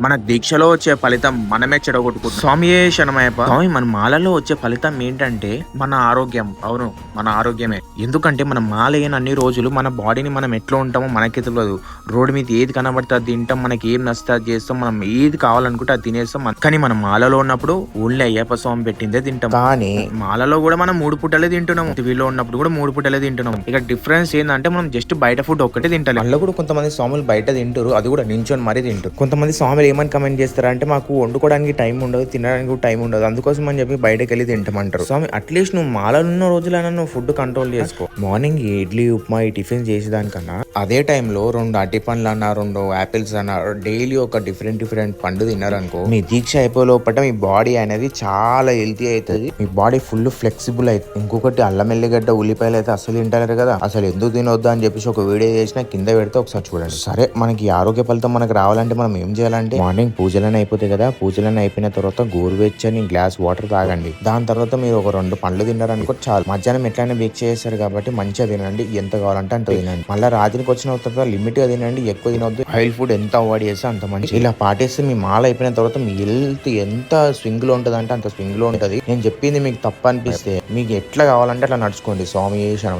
మన దీక్షలో వచ్చే ఫలితం మనమే చెడగొట్టుకుంటాం స్వామి శరణమయ్యప్ప? స్వామి మన మాలలో వచ్చే ఫలితం ఏంటంటే మన ఆరోగ్యం. అవును మన ఆరోగ్యమే. ఎందుకంటే మన మాల అయిన అన్ని రోజులు మన బాడీని మనం ఎట్లా ఉంటామో మనకి తెలియదు. రోడ్డు మీద ఏది కనబడితే అది తింటాం మనకి ఏం నచ్చితే చేస్తాం మనం ఏది కావాలనుకుంటే అది తినేస్తాం. కానీ మన మాలలో ఉన్నప్పుడు ఓన్లీ అయ్యప్ప స్వామి పెట్టిందే తింటాం. కానీ మాలలో కూడా మనం మూడు పూటలే తింటున్నాం. వీళ్ళు ఉన్నప్పుడు కూడా మూడు పూటలే తింటున్నాం. ఇక డిఫరెన్స్ ఏంటంటే మనం జస్ట్ బయట ఫుడ్ ఒక్కటే తింటాం అందులో కూడా కొంతమంది స్వాములు బయట తింటారు అది కూడా నించొని మరీ తింటారు. కొంతమంది స్వాములు ఏమని కమెంట్ చేస్తారంటే మాకు వండుకోవడానికి టైం ఉండదు తినడానికి టైం ఉండదు. అందుకోసం అని చెప్పి బయటకు వెళ్ళి తింటామంటారు. స్వామి అట్లీస్ట్ నువ్వు మాలలో ఉన్న రోజులైనా నువ్వు ఫుడ్ కంట్రోల్ చేసుకో. మార్నింగ్ ఇడ్లీ ఉప్మా ఈ టిఫిన్ చేసేదానికన్నా అదే టైంలో రెండు అట్టి పండ్లు అన్న రెండు యాపిల్స్ అన్న డైలీ ఒక డిఫరెంట్ డిఫరెంట్ పండు తిన్నారనుకో మీ దీక్ష అయిపోయే లోపల మీ బాడీ అనేది చాలా హెల్తీ అవుతుంది. మీ బాడీ ఫుల్ ఫ్లెక్సిబుల్ అవుతుంది ఇంకొకటి అల్లం ఎల్లిగడ్డ ఉల్లిపాయలు అయితే అసలు తింటారు కదా. అసలు ఎందుకు తినొద్దు అని చెప్పేసి ఒక వీడియో చేసిన కింద పెడితే ఒకసారి చూడండి. సరే మనకి ఆరోగ్య ఫలితం మనకు రావాలంటే మనం ఏం చేయాలంటే మార్నింగ్ పూజలన్నీ అయిపోతాయి కదా. పూజలన్నీ అయిపోయిన తర్వాత గోరువెచ్చని గ్లాస్ వాటర్ తాగండి. దాని తర్వాత మీరు ఒక రెండు పండ్లు తిన్నారనుకో చాలు. మధ్యాహ్నం ఎట్లయినా బేక్ చేస్తారు కాబట్టి మంచిగా తినండి. ఎంత కావాలంటే అంత తినండి. మళ్ళీ రాత్రి రాత్రికి వచ్చిన తర్వాత లిమిట్గా తినండి ఎక్కువ తినొద్దు. ఆయిల్ ఫుడ్ ఎంత అవాయిడ్ చేస్తే అంత మంచి ఇలా పాటిస్తే మీ మాల అయిపోయిన తర్వాత మీ హెల్త్ ఎంత స్వింగ్లో ఉంటది అంటే అంత స్వింగ్లో ఉంటది. నేను చెప్పింది మీకు తప్ప అనిపిస్తే మీకు ఎట్లా కావాలంటే అట్లా నడుచుకోండి. స్వామి శరణం.